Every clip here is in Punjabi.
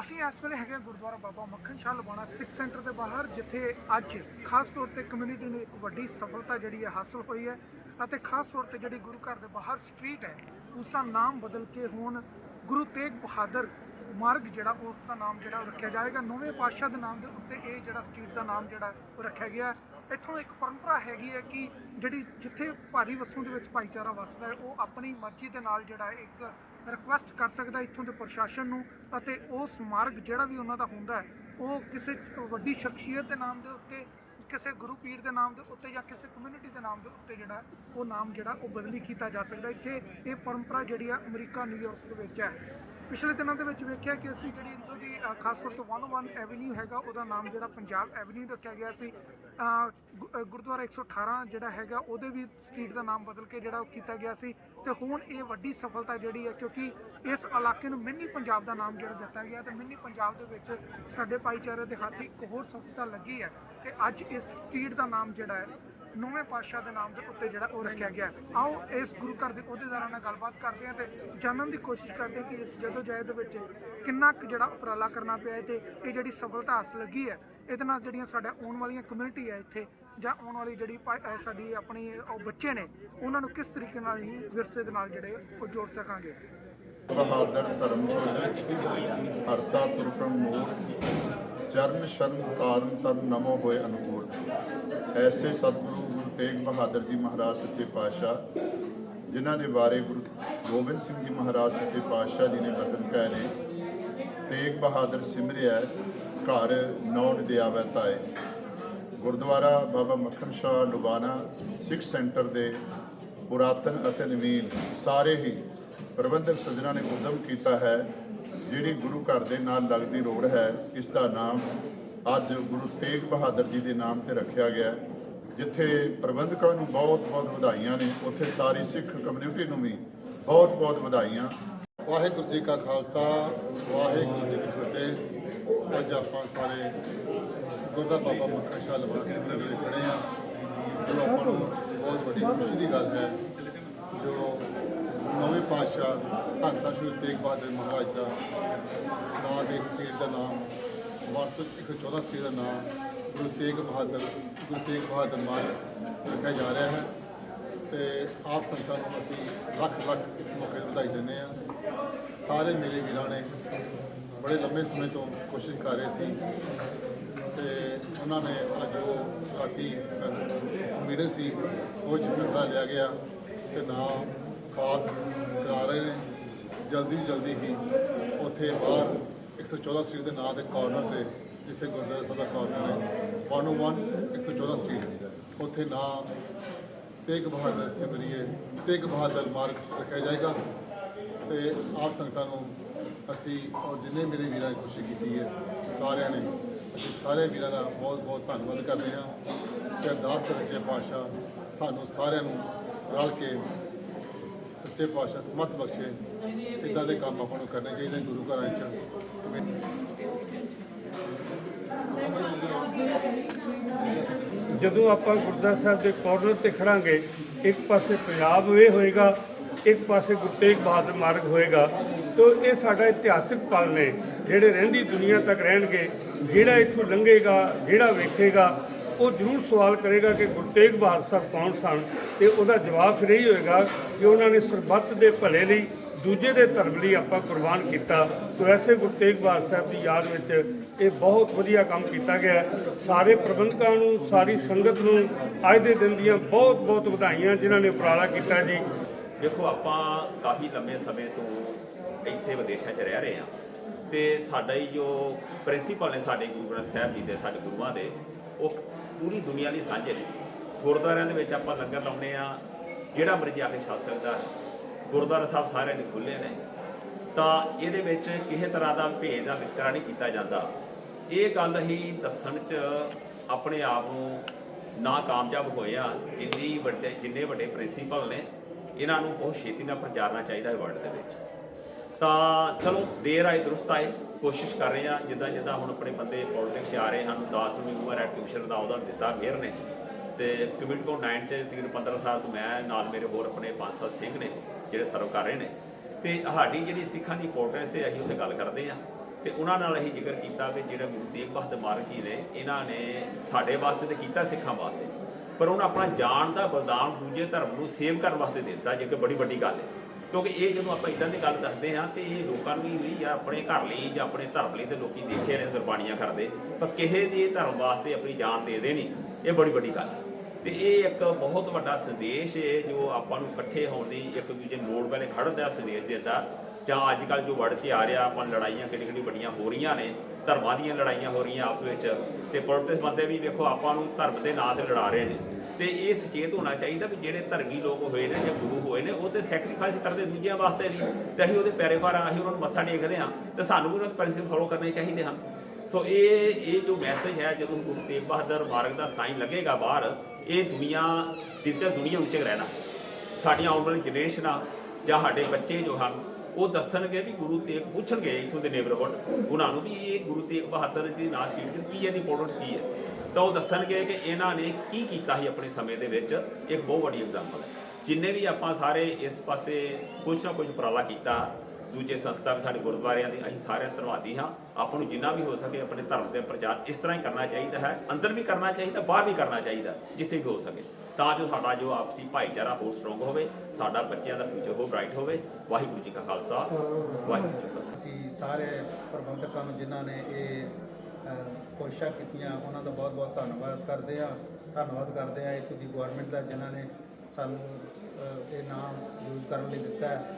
ਅਸੀਂ ਇਸ ਵੇਲੇ ਹੈਗੇ ਹਾਂ ਗੁਰਦੁਆਰਾ ਬਾਬਾ ਮੱਖਣ ਸ਼ਾਹ ਲਵਾਣਾ ਸਿੱਖ ਸੈਂਟਰ ਦੇ ਬਾਹਰ, ਜਿੱਥੇ ਅੱਜ ਖਾਸ ਤੌਰ ਤੇ ਕਮਿਊਨਿਟੀ ਨੂੰ ਇੱਕ ਵੱਡੀ ਸਫਲਤਾ ਜਿਹੜੀ ਹੈ ਹਾਸਲ ਹੋਈ ਹੈ ਅਤੇ ਖਾਸ ਤੌਰ ਤੇ ਜਿਹੜੀ ਗੁਰੂ ਘਰ ਦੇ ਬਾਹਰ ਸਟਰੀਟ ਹੈ ਉਸ ਦਾ ਨਾਮ ਬਦਲ ਕੇ ਹੁਣ ਗੁਰੂ ਤੇਗ ਬਹਾਦਰ ਮਾਰਗ ਜਿਹੜਾ ਉਸ ਦਾ ਨਾਮ ਜਿਹੜਾ ਉਹ ਰੱਖਿਆ ਜਾਏਗਾ। ਨੌਵੇਂ ਪਾਤਸ਼ਾਹ ਦੇ ਨਾਮ ਦੇ ਉੱਤੇ ਇਹ ਜਿਹੜਾ ਸਟਰੀਟ ਦਾ ਨਾਮ ਜਿਹੜਾ ਉਹ ਰੱਖਿਆ ਗਿਆ ਇੱਥੋਂ ਇੱਕ ਪਰੰਪਰਾ ਹੈਗੀ ਹੈ ਕਿ ਜਿਹੜੀ ਜਿੱਥੇ ਭਾਰੀ ਵਸੋਂ ਦੇ ਵਿੱਚ ਭਾਈਚਾਰਾ ਵੱਸਦਾ ਹੈ, ਉਹ ਆਪਣੀ ਮਰਜ਼ੀ ਦੇ ਨਾਲ ਜਿਹੜਾ ਹੈ ਇੱਕ ਰਿਕੁਐਸਟ ਕਰ ਸਕਦਾ ਇੱਥੋਂ ਦੇ ਪ੍ਰਸ਼ਾਸਨ ਨੂੰ ਅਤੇ ਉਹ ਮਾਰਗ ਜਿਹੜਾ ਵੀ ਉਹਨਾਂ ਦਾ ਹੁੰਦਾ ਹੈ, ਉਹ ਕਿਸੇ ਵੱਡੀ ਸ਼ਖਸੀਅਤ ਦੇ ਨਾਮ ਦੇ ਉੱਤੇ, ਕਿਸੇ ਗੁਰੂ ਪੀਰ ਦੇ ਨਾਮ ਦੇ ਉੱਤੇ ਜਾਂ ਕਿਸੇ ਕਮਿਊਨਿਟੀ ਦੇ ਨਾਮ ਦੇ ਉੱਤੇ ਜਿਹੜਾ ਉਹ ਨਾਮ ਜਿਹੜਾ ਉਹ ਬਦਲੀ ਕੀਤਾ ਜਾ ਸਕਦਾ ਇੱਥੇ ਇਹ ਪਰੰਪਰਾ ਜਿਹੜੀ ਆ ਅਮਰੀਕਾ ਨਿਊਯਾਰਕ ਦੇ ਵਿੱਚ ਹੈ। ਪਿਛਲੇ ਦਿਨਾਂ ਦੇ ਵਿੱਚ ਵੇਖਿਆ ਕਿ ਅਸੀਂ ਜਿਹੜੀ ਇੱਥੋਂ ਦੀ ਖਾਸ ਤੌਰ ਤੇ 101 ਐਵਨਿਊ ਹੈਗਾ ਉਹਦਾ ਨਾਮ ਜਿਹੜਾ ਪੰਜਾਬ ਐਵਨਿਊ ਰੱਖਿਆ ਗਿਆ ਸੀ। ਅ, ਗੁ- ਅ, ਗੁਰਦੁਆਰਾ 118 ਜਿਹੜਾ ਹੈਗਾ ਉਹਦੇ ਵੀ ਸਟਰੀਟ ਦਾ ਨਾਮ ਬਦਲ ਕੇ ਜਿਹੜਾ ਉਹ ਕੀਤਾ ਗਿਆ ਸੀ। ਤੇ ਹੁਣ ਇਹ ਵੱਡੀ ਸਫਲਤਾ ਜਿਹੜੀ ਹੈ ਕਿਉਂਕਿ ਇਸ ਇਲਾਕੇ ਨੂੰ ਮਿੰਨੀ ਪੰਜਾਬ ਦਾ ਨਾਮ ਜਿਹੜਾ ਦਿੱਤਾ ਗਿਆ ਤੇ ਮਿੰਨੀ ਪੰਜਾਬ ਦੇ ਵਿੱਚ ਸਾਡੇ ਭਾਈਚਾਰੇ ਦੇ ਹੱਥ ਇੱਕ ਹੋਰ ਸਫਲਤਾ ਲੱਗੀ ਹੈ। ਤੇ ਅੱਜ ਇਸ ਸਟਰੀਟ ਦਾ ਨਾਮ ਜਿਹੜਾ ਹੈ ਨੌਵੇਂ ਪਾਤਸ਼ਾਹ ਦੇ ਨਾਮ ਦੇ ਉੱਤੇ ਜਿਹੜਾ ਉਹ ਰੱਖਿਆ ਗਿਆ ਆਓ ਇਸ ਗੁਰੂ ਘਰ ਦੇ ਅਹੁਦੇਦਾਰਾਂ ਨਾਲ ਗੱਲਬਾਤ ਕਰਦੇ ਹਾਂ ਤੇ ਜਾਣਨ ਦੀ ਕੋਸ਼ਿਸ਼ ਕਰਦੇ ਹਾਂ ਕਿ ਇਸ ਜਦੋਜਹਿਦ ਦੇ ਵਿੱਚ ਕਿੰਨਾ ਕੁ ਜਿਹੜਾ ਉਪਰਾਲਾ ਕਰਨਾ ਪਿਆ ਹੈ ਤੇ ਇਹ ਜਿਹੜੀ ਸਫਲਤਾ ਹਾਸਲ ਲੱਗੀ ਹੈ, ਇਹਦੇ ਨਾਲ ਜਿਹੜੀਆਂ ਸਾਡਾ ਆਉਣ ਵਾਲੀਆਂ ਕਮਿਊਨਿਟੀ ਹੈ ਇੱਥੇ ਜਾਂ ਆਉਣ ਵਾਲੀ ਜਿਹੜੀ ਸਾਡੀ ਆਪਣੀ ਉਹ ਬੱਚੇ ਨੇ, ਉਹਨਾਂ ਨੂੰ ਕਿਸ ਤਰੀਕੇ ਨਾਲ ਹੀ ਵਿਰਸੇ ਦੇ ਨਾਲ ਜਿਹੜੇ ਉਹ ਜੋੜ ਸਕਾਂਗੇ? ਬਹਾਦਰ ਧਰਮ ਸੋਜੇ ਹਰਤਾ ਤੁਰਪਮ ਮੋਰ ਚਰਨ ਸ਼ਰਨ ਤਾਰਨ ਤਰਨ ਨਮੋ ਹੋਏ ਅਨੁਕੂਲ। ਐਸੇ ਸਤਿਗੁਰੂ ਗੁਰੂ ਤੇਗ ਬਹਾਦਰ ਜੀ ਮਹਾਰਾਜ ਸੱਚੇ ਪਾਤਸ਼ਾਹ, ਜਿਨ੍ਹਾਂ ਦੇ ਬਾਰੇ ਗੁਰੂ ਗੋਬਿੰਦ ਸਿੰਘ ਜੀ ਮਹਾਰਾਜ ਸੱਚੇ ਪਾਤਸ਼ਾਹ ਜੀ ਨੇ ਬਚਨ ਕਹੇ ਨੇ, ਤੇਗ ਬਹਾਦਰ ਸਿਮਰਿਆ ਘਰ ਨੌੜ ਦਿਆਵੈ ਤਾਏ ਗੁਰਦੁਆਰਾ ਬਾਬਾ ਮੱਖਣ ਸ਼ਾਹ ਡੁਬਾਨਾ ਸਿੱਖ ਸੈਂਟਰ ਦੇ ਪੁਰਾਤਨ ਅਤੇ ਨਵੀਨ ਸਾਰੇ ਹੀ ਪ੍ਰਬੰਧਕ ਸੱਜਣਾ ਨੇ ਉਦਮ ਕੀਤਾ ਹੈ ਜਿਹੜੀ ਗੁਰੂ ਘਰ ਦੇ ਨਾਲ ਲੱਗਦੀ ਰੋਡ ਹੈ, ਇਸ ਦਾ ਨਾਮ ਅੱਜ ਗੁਰੂ ਤੇਗ ਬਹਾਦਰ ਜੀ ਦੇ ਨਾਮ ਤੇ ਰੱਖਿਆ ਗਿਆ ਜਿੱਥੇ ਪ੍ਰਬੰਧਕਾਂ ਨੂੰ ਬਹੁਤ ਬਹੁਤ ਵਧਾਈਆਂ ਨੇ, ਉੱਥੇ ਸਾਰੀ ਸਿੱਖ ਕਮਿਊਨਿਟੀ ਨੂੰ ਵੀ ਬਹੁਤ ਬਹੁਤ ਵਧਾਈਆਂ। ਵਾਹਿਗੁਰੂ ਜੀ ਕਾ ਖਾਲਸਾ, ਵਾਹਿਗੁਰੂ ਜੀ ਕੀ ਫਤਿਹ। ਅੱਜ ਆਪਾਂ ਸਾਰੇ ਗੁਰਦਾ ਬਾਬਾ ਮੱਖਣ ਸ਼ਾਹ ਲਵਾਸ ਸਿੰਘ ਦੇ ਖੜੇ ਆ ਜੋ ਆਪਾਂ ਨੂੰ ਬਹੁਤ ਵੱਡੀ ਖੁਸ਼ੀ ਦੀ ਗੱਲ ਹੈ, ਜੋ ਨਵੇਂ ਪਾਤਸ਼ਾਹ ਧੰਨ ਧੰਨ ਸ਼੍ਰੀ ਤੇਗ ਬਹਾਦਰ ਮਹਾਰਾਜ ਦਾ ਨਾਮ ਦੇ ਸਟੇਟ ਦਾ ਨਾਮ ਵਾਰਸਤ 114 ਸਟੇਟ ਦਾ ਨਾਮ ਗੁਰੂ ਤੇਗ ਬਹਾਦਰ, ਗੁਰੂ ਤੇਗ ਬਹਾਦਰ ਮਾਰਗ ਰੱਖਿਆ ਜਾ ਰਿਹਾ ਹੈ। ਤੇ ਆਪ ਸੰਗਤਾਂ ਨੂੰ ਅਸੀਂ ਲੱਖ ਲੱਖ ਇਸ ਮੌਕੇ ਤੇ ਵਧਾਈ ਦਿੰਦੇ ਆ ਸਾਰੇ ਮੇਰੇ ਵੀਰਾਂ ਨੇ ਬੜੇ ਲੰਮੇ ਸਮੇਂ ਤੋਂ ਕੋਸ਼ਿਸ਼ ਕਰ ਰਹੇ ਸੀ ਤੇ ਉਹਨਾਂ ਨੇ ਅੱਜ ਉਹ ਰਾਤੀ ਮੀਟਿੰਗ ਸੀ, ਉਹ 'ਚ ਫੈਸਲਾ ਲਿਆ ਗਿਆ ਤੇ ਨਾਮ ਪਾਸ ਕਰਾ ਰਹੇ ਨੇ। ਜਲਦੀ ਜਲਦੀ ਹੀ ਉੱਥੇ ਬਾਹਰ 114 ਸਟਰੀਟ ਦੇ ਨਾਂ ਦੇ ਕਾਰਨਰ ਤੇ, ਜਿੱਥੇ ਗੁਰਦੁਆਰਾ ਸਾਹਿਬ ਦਾ ਕਾਰਨਰ ਹੈ 101 114 ਸਟਰੀਟ ਉੱਥੇ ਨਾਂ ਤੇਗ ਬਹਾਦਰ ਸਿਮਰਿਏ, ਤੇਗ ਬਹਾਦਰ ਮਾਰਗ ਰੱਖਿਆ ਜਾਏਗਾ। ਤੇ ਆਪ ਸੰਗਤਾਂ ਨੂੰ ਅਸੀਂ ਔਰ ਜਿੰਨੇ ਮੇਰੇ ਵੀਰਾਂ ਨੇ ਕੋਸ਼ਿਸ਼ ਕੀਤੀ ਹੈ, ਸਾਰਿਆਂ ਨੇ ਅਸੀਂ ਸਾਰੇ ਵੀਰਾਂ ਦਾ ਬਹੁਤ ਬਹੁਤ ਧੰਨਵਾਦ ਕਰਦੇ ਹਾਂ। ਤੇ ਅਰਦਾਸ ਕਰਦੇ ਸੱਚੇ ਪਾਤਸ਼ਾਹ, ਸਾਨੂੰ ਸਾਰਿਆਂ ਨੂੰ ਰਲ ਕੇ ਸੱਚੇ ਪਾਤਸ਼ਾਹ, ਸਮਤ ਬਖਸ਼ੇ। ਇਦਾਂ ਦੇ ਕੰਮ ਆਪਾਂ ਨੂੰ ਕਰਨੇ ਚਾਹੀਦੇ ਗੁਰੂ ਘਰਾਂ 'ਚ ਜਦੋਂ ਆਪਾਂ ਗੁਰਦੁਆਰਾ ਸਾਹਿਬ ਦੇ ਕਾਰਨਰ ਤੇ ਖੜਾਂਗੇ, ਇੱਕ ਪਾਸੇ ਪੰਜਾਬ ਵੇ ਹੋਏਗਾ, ਇੱਕ ਪਾਸੇ ਗੁਰੂ ਤੇਗ ਬਹਾਦਰ ਮਾਰਗ ਹੋਏਗਾ। ਤੋ ਇਹ ਸਾਡਾ ਇਤਿਹਾਸਕ ਪਲ ਨੇ, ਜਿਹੜੇ ਰਹਿੰਦੀ ਦੁਨੀਆ ਤੱਕ ਰਹਿਣਗੇ, ਜਿਹੜਾ ਇੱਥੋਂ ਲੰਘੇਗਾ, ਜਿਹੜਾ ਵੇਖੇਗਾ ਉਹ ਜ਼ਰੂਰ ਸਵਾਲ ਕਰੇਗਾ ਕਿ ਗੁਰੂ ਤੇਗ ਬਹਾਦਰ ਸਾਹਿਬ ਕੌਣ ਸਨ ਤੇ ਉਹਦਾ ਜਵਾਬ ਫਿਰ ਇਹ ਹੋਏਗਾ ਕਿ ਉਹਨਾਂ ਨੇ ਸਰਬੱਤ ਦੇ ਭਲੇ ਲਈ ਦੂਜੇ ਦੇ ਧਰਮ ਲਈ ਆਪਾਂ ਕੁਰਬਾਨ ਕੀਤਾ। ਸੋ ਐਸੇ ਗੁਰੂ ਤੇਗ ਬਹਾਦਰ ਸਾਹਿਬ ਦੀ ਯਾਦ ਵਿੱਚ ਇਹ ਬਹੁਤ ਵਧੀਆ ਕੰਮ ਕੀਤਾ ਗਿਆ। ਸਾਰੇ ਪ੍ਰਬੰਧਕਾਂ ਨੂੰ, ਸਾਰੀ ਸੰਗਤ ਨੂੰ ਅੱਜ ਦੇ ਦਿਨ ਦੀਆਂ ਬਹੁਤ ਬਹੁਤ ਵਧਾਈਆਂ ਜਿਨ੍ਹਾਂ ਨੇ ਉਪਰਾਲਾ ਕੀਤਾ ਜੀ। ਦੇਖੋ, ਆਪਾਂ ਕਾਫੀ ਲੰਮੇ ਸਮੇਂ ਤੋਂ ਇੱਥੇ ਵਿਦੇਸ਼ਾਂ 'ਚ ਰਹਿ ਰਹੇ ਹਾਂ ਤੇ ਸਾਡਾ ਹੀ ਜੋ ਪ੍ਰਿੰਸੀਪਲ ਨੇ ਸਾਡੇ ਗੁਰੂ ਗ੍ਰੰਥ ਸਾਹਿਬ ਜੀ ਦੇ, ਸਾਡੇ ਗੁਰੂਆਂ ਦੇ, ਉਹ ਪੂਰੀ ਦੁਨੀਆ ਲਈ ਸਾਂਝੇ ਨੇ। ਗੁਰਦੁਆਰਿਆਂ ਦੇ ਵਿੱਚ ਆਪਾਂ ਲੰਗਰ ਲਾਉਂਦੇ ਆ ਜਿਹੜਾ ਮਰਜ਼ੀ ਆ ਕੇ ਛਕ ਸਕਦਾ ਹੈ। ਗੁਰਦੁਆਰਾ ਸਾਹਿਬ ਸਾਰਿਆਂ ਲਈ ਖੁੱਲੇ ਨੇ। ਤਾਂ ਇਹਦੇ ਵਿੱਚ ਕਿਸੇ ਤਰ੍ਹਾਂ ਦਾ ਭੇਦ ਦਾ ਵਿਤਕਰਾ ਨਹੀਂ ਕੀਤਾ ਜਾਂਦਾ। ਇਹ ਗੱਲ ਹੀ ਦੱਸਣ 'ਚ ਆਪਣੇ ਆਪ ਨੂੰ ਨਾ ਕਾਮਯਾਬ ਹੋਇਆ ਜਿੰਨੀ ਵੱਡੇ, ਜਿੰਨੇ ਵੱਡੇ ਪ੍ਰਿੰਸੀਪਲ ਨੇ, ਇਹਨਾਂ ਨੂੰ ਬਹੁਤ ਛੇਤੀ ਨਾਲ ਪ੍ਰਚਾਰਨਾ ਚਾਹੀਦਾ ਹੈ ਵਰਲਡ ਦੇ ਵਿੱਚ। ਤਾਂ ਚਲੋ, ਦੇਰ ਆਏ, ਦਰੁਸਤ ਆਏ। ਕੋਸ਼ਿਸ਼ ਕਰ ਰਹੇ ਹਾਂ, ਜਿੱਦਾਂ ਜਿੱਦਾਂ ਹੁਣ ਆਪਣੇ ਬੰਦੇ ਪੋਲਿਟਿਕਸ 'ਚ ਆ ਰਹੇ ਹਨ 10 ਨੂੰ ਉਮਰ ਹੈ ਟਿਊਸ਼ਨ ਦਾ ਉਹਦਾ ਦਿੱਤਾ ਮੇਅਰ ਨੇ। ਤੇ ਕਮਿਊਨਿਟੀ ਕੋ 9 ਚ ਤਕਰੀਬਨ 15 ਸਾਲ ਤੋਂ ਮੈਂ ਨਾਲ ਮੇਰੇ ਹੋਰ ਆਪਣੇ 5-7 ਸਿੰਘ ਨੇ, ਜਿਹੜੇ ਸਰਵ ਕਰ ਰਹੇ ਨੇ। ਤੇ ਸਾਡੀ ਜਿਹੜੀ ਸਿੱਖਾਂ ਦੀ ਇੰਪੋਰਟੈਂਸ ਹੈ, ਅਸੀਂ ਉੱਥੇ ਗੱਲ ਕਰਦੇ ਆ ਤੇ ਉਹਨਾਂ ਨਾਲ ਅਸੀਂ ਜ਼ਿਕਰ ਕੀਤਾ ਕਿ ਜਿਹੜਾ ਗੁਰੂ ਤੇਗ ਬਹਾਦਰ ਮਾਰਗ ਜੀ ਨੇ, ਇਹਨਾਂ ਨੇ ਸਾਡੇ ਵਾਸਤੇ ਤੇ ਕੀਤਾ ਸਿੱਖਾਂ ਵਾਸਤੇ। ਪਰ ਉਹਨਾਂ ਆਪਣਾ ਜਾਨ ਦਾ ਬਲਿਦਾਨ ਦੂਜੇ ਧਰਮ ਨੂੰ ਸੇਵ ਕਰਨ ਵਾਸਤੇ ਦਿੱਤਾ, ਜੇ ਕਿ ਬੜੀ ਵੱਡੀ ਗੱਲ ਹੈ। ਕਿਉਂਕਿ ਇਹ ਜਦੋਂ ਆਪਾਂ ਇਦਾਂ ਦੀ ਗੱਲ ਦੱਸਦੇ ਹਾਂ ਤੇ ਇਹ ਲੋਕਾਂ ਨੂੰ ਵੀ ਜਾਂ ਆਪਣੇ ਘਰ ਲਈ ਜਾਂ ਆਪਣੇ ਧਰਮ ਲਈ ਤੇ ਲੋਕੀ ਦੇਖੇ ਨੇ ਕੁਰਬਾਨੀਆਂ ਕਰਦੇ, ਪਰ ਕਿਸੇ ਦੀ ਧਰਮ ਵਾਸਤੇ ਆਪਣੀ ਜਾਨ ਦੇ ਦੇਣੀ, ਇਹ ਬੜੀ ਵੱਡੀ ਗੱਲ ਹੈ। ਤੇ ਇਹ ਇੱਕ ਬਹੁਤ ਵੱਡਾ ਸੰਦੇਸ਼ ਹੈ ਜੋ ਆਪਾਂ ਨੂੰ ਇਕੱਠੇ ਹੋਣ ਦੀ ਇੱਕ ਦੂਜੇ ਲੋੜ ਵੇਲੇ ਖੜਨ ਦਾ ਸੰਦੇਸ਼ ਦਿੰਦਾ। ਜਾਂ ਅੱਜ ਕੱਲ ਜੋ ਵੜ ਕੇ ਆ ਰਿਹਾ, ਆਪਾਂ ਲੜਾਈਆਂ ਕਿੰਨੀ ਕਿਹੜੀ ਵੱਡੀਆਂ ਹੋ ਰਹੀਆਂ ਨੇ, ਧਰਮਾਂ ਦੀਆਂ ਲੜਾਈਆਂ ਹੋ ਰਹੀਆਂ ਆਪਸ ਵਿੱਚ। ਤੇ ਪੁਲਿਸ ਬੰਦੇ ਵੀ ਵੇਖੋ, ਆਪਾਂ ਨੂੰ ਧਰਮ ਦੇ ਨਾਂ ਤੇ ਲੜਾ ਰਹੇ ਨੇ। ਤੇ ਇਹ ਸੁਚੇਤ ਹੋਣਾ ਚਾਹੀਦਾ ਵੀ ਜਿਹੜੇ ਧਰਮੀ ਲੋਕ ਹੋਏ ਨੇ ਜਾਂ ਗੁਰੂ ਹੋਏ ਨੇ, ਉਹ ਤੇ ਸੈਕਰੀਫਾਈਸ ਕਰਦੇ ਦੂਜਿਆਂ ਵਾਸਤੇ ਵੀ ਤੇ ਅਸੀਂ ਉਹਦੇ ਪੈਰੇਵਾਰ ਆ ਅਸੀਂ ਉਹਨਾਂ ਨੂੰ ਮੱਥਾ ਟੇਕਦੇ ਹਾਂ ਤੇ ਸਾਨੂੰ ਵੀ ਉਹਨਾਂ ਦੇ ਪ੍ਰਿੰਸੀਪਲ ਫੋਲੋ ਕਰਨੇ ਚਾਹੀਦੇ ਹਨ। ਸੋ ਇਹ ਇਹ ਜੋ ਮੈਸੇਜ ਹੈ, ਜਦੋਂ ਗੁਰੂ ਤੇਗ ਬਹਾਦਰ ਮਾਰਗ ਦਾ ਸਾਈਨ ਲੱਗੇਗਾ ਬਾਹਰ, ਇਹ ਦੁਨੀਆ ਦਿਲਚਸਪ ਦੁਨੀਆ ਉੱਚੇ ਰਹਿਣਾ। ਸਾਡੀਆਂ ਆਉਣ ਵਾਲੀ ਜਨਰੇਸ਼ਨਾਂ ਜਾਂ ਸਾਡੇ ਬੱਚੇ ਜੋ ਹਨ ਉਹ ਦੱਸਣਗੇ ਵੀ ਗੁਰੂ ਤੇਗ, ਪੁੱਛਣਗੇ ਇਥੋਂ ਦੇ ਨੇਬਰਹੁੱਡ ਉਹਨਾਂ ਨੂੰ ਵੀ ਇਹ ਗੁਰੂ ਤੇਗ ਬਹਾਦਰ ਦੀ ਨਾਂ ਸੀਟ ਤੇ ਕੀ ਇਹਦੀ ਇੰਪੋਰਟੈਂਸ ਕੀ ਹੈ? ਤਾਂ ਉਹ ਦੱਸਣਗੇ ਕਿ ਇਹਨਾਂ ਨੇ ਕੀ ਕੀਤਾ ਸੀ ਆਪਣੇ ਸਮੇਂ ਦੇ ਵਿੱਚ ਇੱਕ ਬਹੁਤ ਵੱਡੀ ਐਗਜ਼ਾਮਪਲ ਹੈ। ਜਿੰਨੇ ਵੀ ਆਪਾਂ ਸਾਰੇ ਇਸ ਪਾਸੇ ਕੁਝ ਨਾ ਕੁਝ ਉਪਰਾਲਾ ਕੀਤਾ ਦੂਜੇ ਸੰਸਥਾ ਵੀ ਸਾਡੇ ਗੁਰਦੁਆਰਿਆਂ ਦੇ, ਅਸੀਂ ਸਾਰੇ ਧੰਨਵਾਦੀ ਹਾਂ। ਆਪਾਂ ਨੂੰ ਜਿੰਨਾ ਵੀ ਹੋ ਸਕੇ ਆਪਣੇ ਧਰਮ ਦੇ ਪ੍ਰਚਾਰ ਇਸ ਤਰ੍ਹਾਂ ਹੀ ਕਰਨਾ ਚਾਹੀਦਾ ਹੈ। ਅੰਦਰ ਵੀ ਕਰਨਾ ਚਾਹੀਦਾ, ਬਾਹਰ ਵੀ ਕਰਨਾ ਚਾਹੀਦਾ, ਜਿੱਥੇ ਵੀ ਹੋ ਸਕੇ। ਤਾਂ ਜੋ ਸਾਡਾ ਜੋ ਆਪਸੀ ਭਾਈਚਾਰਾ ਹੋਰ ਸਟਰੋਂਗ ਹੋਵੇ, ਸਾਡਾ ਬੱਚਿਆਂ ਦਾ ਫਿਊਚਰ ਹੋਰ ਬ੍ਰਾਈਟ ਹੋਵੇ। ਵਾਹਿਗੁਰੂ ਜੀ ਕਾ ਖਾਲਸਾ, ਵਾਹਿਗੁਰੂ ਜੀ ਅਸੀਂ ਸਾਰੇ ਪ੍ਰਬੰਧਕਾਂ ਨੂੰ ਜਿਨ੍ਹਾਂ ਨੇ ਇਹ ਕੋਸ਼ਿਸ਼ਾਂ ਕੀਤੀਆਂ, ਉਹਨਾਂ ਦਾ ਬਹੁਤ ਬਹੁਤ ਧੰਨਵਾਦ ਕਰਦੇ ਆ ਧੰਨਵਾਦ ਕਰਦੇ ਆ ਇੱਥੋਂ ਦੀ ਗਵਰਨਮੈਂਟ ਦਾ, ਜਿਨ੍ਹਾਂ ਨੇ ਸਾਨੂੰ ਇਹ ਨਾਮ ਯੂਜ਼ ਕਰਨ ਲਈ ਦਿੱਤਾ ਹੈ।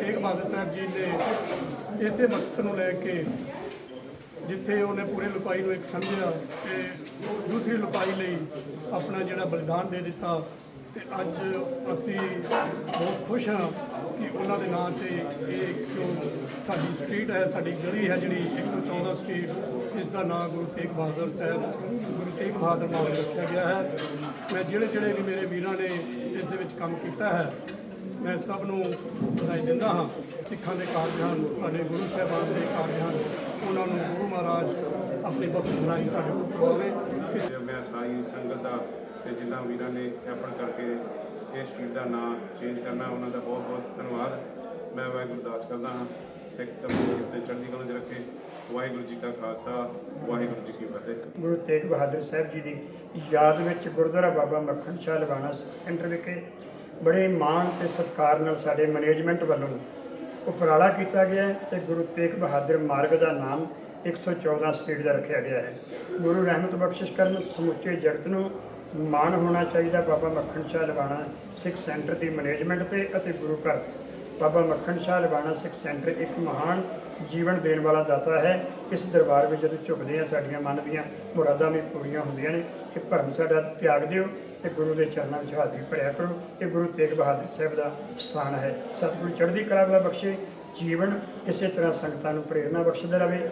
ਤੇਗ ਬਹਾਦਰ ਸਾਹਿਬ ਜੀ ਨੇ ਇਸੇ ਮਕਸਦ ਨੂੰ ਲੈ ਕੇ ਜਿੱਥੇ ਉਹਨੇ ਪੂਰੇ ਲੁਕਾਈ ਨੂੰ ਇੱਕ ਸਮਝਿਆ ਤੇ ਦੂਸਰੀ ਲੁਕਾਈ ਲਈ ਆਪਣਾ ਜਿਹੜਾ ਬਲੀਦਾਨ ਦੇ ਦਿੱਤਾ ਤੇ ਅੱਜ ਅਸੀਂ ਬਹੁਤ ਖੁਸ਼ ਹਾਂ ਕਿ ਉਹਨਾਂ ਦੇ ਨਾਂ ਤੇ ਇਹ ਜੋ ਸਾਡੀ ਸਟਰੀਟ ਹੈ, ਸਾਡੀ ਗਲੀ ਹੈ ਜਿਹੜੀ 114 ਸਟਰੀਟ, ਇਸ ਦਾ ਨਾਮ ਗੁਰੂ ਤੇਗ ਬਹਾਦਰ ਸਾਹਿਬ, ਗੁਰੂ ਤੇਗ ਬਹਾਦਰ ਮਾਰਗ ਰੱਖਿਆ ਗਿਆ ਹੈ। ਮੈਂ ਜਿਹੜੇ ਜਿਹੜੇ ਵੀ ਮੇਰੇ ਵੀਰਾਂ ਨੇ ਇਸ ਦੇ ਵਿੱਚ ਕੰਮ ਕੀਤਾ ਹੈ, ਮੈਂ ਸਭ ਨੂੰ ਵਧਾਈ ਦਿੰਦਾ ਹਾਂ। ਸਿੱਖਾਂ ਦੇ ਕਾਰਜ ਹਨ ਸਾਡੇ ਗੁਰੂ ਸਾਹਿਬਾਨ ਦੇ ਕਾਰਜ ਹਨ ਉਹਨਾਂ ਨੂੰ ਗੁਰੂ ਮਹਾਰਾਜ ਆਪਣੇ ਬਖਸ਼ ਬਣਾਈ ਸਾਡੇ ਕੋਲ ਕਰਵਾਵੇ ਮੈਂ ਸਾਰੀ ਸੰਗਤ ਦਾ ਤੇ ਜਿੱਦਾਂ ਵੀਰਾਂ ਨੇ ਐਫਰਟ ਕਰਕੇ ਇਹ ਸਟਰੀਟ ਦਾ ਨਾਮ ਚੇਂਜ ਕਰਨਾ, ਉਹਨਾਂ ਦਾ ਬਹੁਤ ਬਹੁਤ ਧੰਨਵਾਦ। ਮੈਂ ਵਾਹਿਗੁਰੂ ਦਾਸ ਕਰਦਾ ਹਾਂ, ਸਿੱਖ ਧਰਮ ਨੂੰ ਤੇ ਚੜ੍ਹਦੀ ਕਲਾ 'ਚ ਰੱਖੇ। ਵਾਹਿਗੁਰੂ ਜੀ ਕਾ ਖਾਲਸਾ, ਵਾਹਿਗੁਰੂ ਜੀ ਕੀ ਫਤਿਹ। ਗੁਰੂ ਤੇਗ ਬਹਾਦਰ ਸਾਹਿਬ ਜੀ ਦੀ ਯਾਦ ਵਿੱਚ ਗੁਰਦੁਆਰਾ ਬਾਬਾ ਮੱਖਣ ਸ਼ਾਹ ਲਵਾਣਾ ਸੈਂਟਰ ਵਿਖੇ ਬੜੇ ਮਾਣ ਤੇ ਸਤਿਕਾਰ ਨਾਲ ਸਾਡੇ ਮੈਨੇਜਮੈਂਟ ਵੱਲੋਂ ਉਪਰਾਲਾ ਕੀਤਾ ਗਿਆ ਹੈ ਤੇ ਗੁਰੂ ਤੇਗ ਬਹਾਦਰ ਮਾਰਗ ਦਾ ਨਾਮ 114 ਸਟਰੀਟ ਦਾ ਰੱਖਿਆ ਗਿਆ ਹੈ। ਗੁਰੂ ਰਹਿਮਤ ਬਖਸ਼ਿਸ਼ ਕਰਨ ਸਮੁੱਚੇ ਜਗਤ ਨੂੰ ਮਾਣ ਹੋਣਾ ਚਾਹੀਦਾ। ਬਾਬਾ ਮੱਖਣ ਸ਼ਾਹ ਲਵਾਣਾ ਸਿੱਖ ਸੈਂਟਰ ਦੀ ਮੈਨੇਜਮੈਂਟ ਤੇ ਅਤੇ ਗੁਰੂ ਘਰ। ਬਾਬਾ ਮੱਖਣ ਸ਼ਾਹ ਲਵਾਣਾ ਸਿੱਖ ਸੈਂਟਰ ਇੱਕ ਮਹਾਨ ਜੀਵਨ ਦੇਣ ਵਾਲਾ ਦਾਤਾ ਹੈ। ਇਸ ਦਰਬਾਰ ਵਿੱਚ ਜਦੋਂ ਝੁਕਦੇ ਹਾਂ, ਸਾਡੀਆਂ ਮਨ ਦੀਆਂ ਮੁਰਾਦਾਂ ਵੀ ਪੂਰੀਆਂ ਹੁੰਦੀਆਂ ਨੇ ਇਹ ਭਰਮ ਸਾਡਾ ਤਿਆਗ ਦਿਓ ਤੇ ਗੁਰੂ ਦੇ ਚਰਨਾਂ ਵਿੱਚ ਹਾਜ਼ਰੀ ਭਰਿਆ ਕਰੋ। ਇਹ ਗੁਰੂ ਤੇਗ ਬਹਾਦਰ ਸਾਹਿਬ ਦਾ ਸਥਾਨ ਹੈ। ਸਤਿਗੁਰੂ ਚੜ੍ਹਦੀ ਕਲਾ ਦਾ ਬਖਸ਼ੇ। ਜੀਵਨ ਇਸੇ ਤਰ੍ਹਾਂ ਸੰਗਤਾਂ ਨੂੰ ਪ੍ਰੇਰਣਾ ਬਖਸ਼ਦਾ ਰਹੇ।